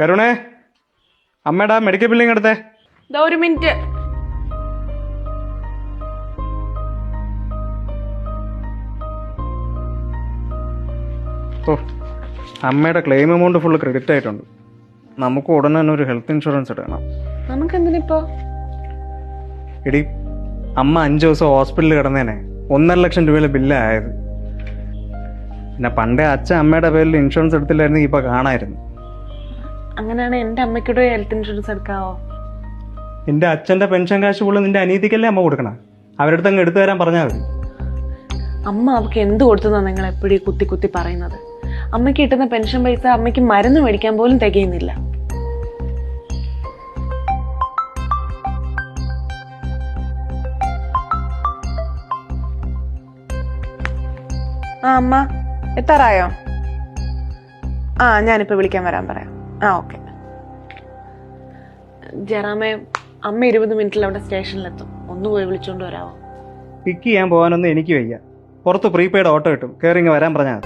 കരുണേ അമ്മയുടെ medical billing എടുത്തേ. ദാ ഒരു മിനിറ്റ്. ഓ അമ്മയുടെ ക്ലെയിം എമൗണ്ട് ഫുള്ള് ക്രെഡിറ്റ് ആയിട്ടുണ്ട്. നമുക്ക് ഉടനെ തന്നെ ഒരു ഹെൽത്ത് ഇൻഷുറൻസ് എടുക്കണം നമുക്ക് എന്തിനിപ്പോ എടി അമ്മ അഞ്ച് ദിവസം ഹോസ്പിറ്റലിൽ കിടന്നേനെ. ഒന്നര ലക്ഷം രൂപയിലെ ബില്ലായത് പിന്നെ പണ്ടേ അച്ഛൻ അമ്മയുടെ പേരിൽ ഇൻഷുറൻസ് എടുത്തില്ലായിരുന്നെങ്കിൽ ഇപ്പൊ കാണായിരുന്നു. അങ്ങനെയാണ് എന്റെ അമ്മയ്ക്കൂടെ ഹെൽത്ത് ഇൻഷുറൻസ് എടുക്കാവോ? നിന്റെ അച്ഛന്റെ പെൻഷൻ കാശ് പോലും നിന്റെ അനീതിക്കല്ലേ അമ്മ കൊടുക്കണം? അവരുടെ അടുത്ത് അങ്ങ് എടുത്തു തരാൻ പറഞ്ഞാൽ മതി. അമ്മ അവർക്ക് എന്ത് കൊടുത്തെന്നാ നിങ്ങൾ എപ്പോഴും കുത്തി കുത്തി പറയുന്നത്? അമ്മയ്ക്ക് കിട്ടുന്ന പെൻഷൻ പൈസ അമ്മയ്ക്ക് മരുന്ന് മേടിക്കാൻ പോലും തികയുന്നില്ല. ആ അമ്മ എത്താറായോ? ആ ഞാനിപ്പോ വിളിക്കാൻ വരാൻ പറയാം. ആ ഓക്കെ. ജറാമേ അമ്മ ഇരുപത് മിനിറ്റിൽ അവിടെ സ്റ്റേഷനിലെത്തും. ഒന്ന് പോയി വിളിച്ചോണ്ട് വരാമോ പിക്ക് ചെയ്യാൻ പോകാനൊന്നും എനിക്ക് വയ്യ. പുറത്ത് പ്രീപെയ്ഡ് ഓട്ടോ കിട്ടും. കയറി വരാൻ പറഞ്ഞാൽ